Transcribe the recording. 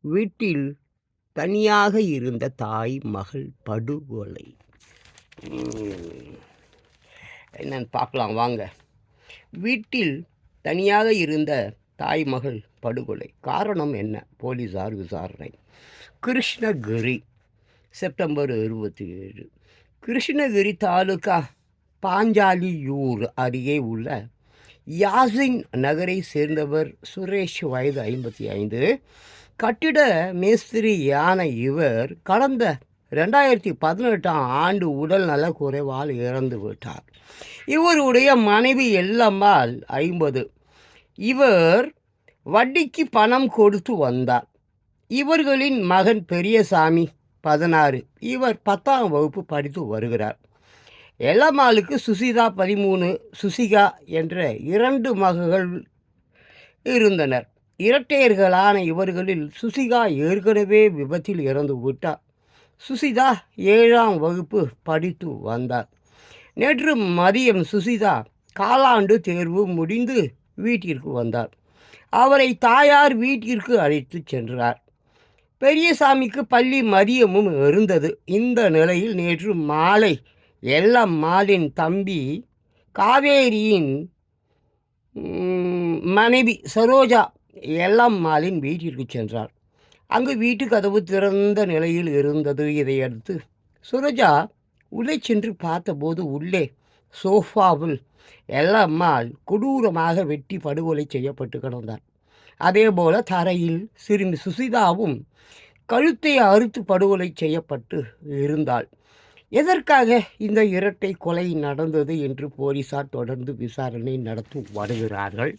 வீட்டில் தனியாக இருந்த தாய் மகள் படுகொலை. என்னன்னு பார்க்கலாம் வாங்க. வீட்டில் தனியாக இருந்த தாய் மகள் படுகொலை. காரணம் என்ன? போலீசார் விசாரணை. கிருஷ்ணகிரி செப்டம்பர் இருபத்தி ஏழு கிருஷ்ணகிரி தாலுகா பாஞ்சாலியூர் அருகே உள்ள யாசின் நகரை சேர்ந்தவர் சுரேஷ் வயது ஐம்பத்தி ஐந்து. கட்டிட மேஸ்திரியான இவர் கடந்த ரெண்டாயிரத்தி பதினெட்டாம் ஆண்டு உடல் நலக்குறைவால் இறந்து விட்டார். இவருடைய மனைவி எல்லம்மாள் ஐம்பது. இவர் வட்டிக்கு பணம் கொடுத்து வந்தார். இவர்களின் மகன் பெரியசாமி பதினாறு. இவர் பத்தாம் வகுப்பு படித்து வருகிறார். எல்லம்மாளுக்கு சுசிதா பதிமூணு சுசிகா என்ற இரண்டு மகள்கள் இருந்தனர். இரட்டையர்களான இவர்களில் சுசிகா ஏற்கனவே விபத்தில் இறந்து விட்டார். சுசிதா ஏழாம் வகுப்பு படித்து வந்தார். நேற்று மதியம் சுசிதா காலாண்டு தேர்வு முடிந்து வீட்டிற்கு வந்தார். அவரை தாயார் வீட்டிற்கு அழைத்துச் சென்றார். பெரியசாமிக்கு பள்ளி மதியமும் இருந்தது. இந்த நிலையில் நேற்று மாலை எல்லம்மாளின் தம்பி காவேரியின் மனைவி சரோஜா எல்லம்மாளின் வீட்டிற்கு சென்றார் அங்கு வீட்டு கதவு திறந்த நிலையில் இருந்தது. இதையடுத்து சுரஜா உள்ளே சென்று பார்த்தபோது உள்ளே சோஃபாவில் எல்லம்மாள் கொடூரமாக வெட்டி படுகொலை செய்யப்பட்டு கிடந்தார் அதேபோல தரையில் சிறுமி சுசிதாவும் கழுத்தை அறுத்து படுகொலை செய்யப்பட்டு இருந்தாள். எதற்காக இந்த இரட்டை கொலை நடந்தது என்று போலீசார் தொடர்ந்து விசாரணை நடத்தி வருகிறார்கள்?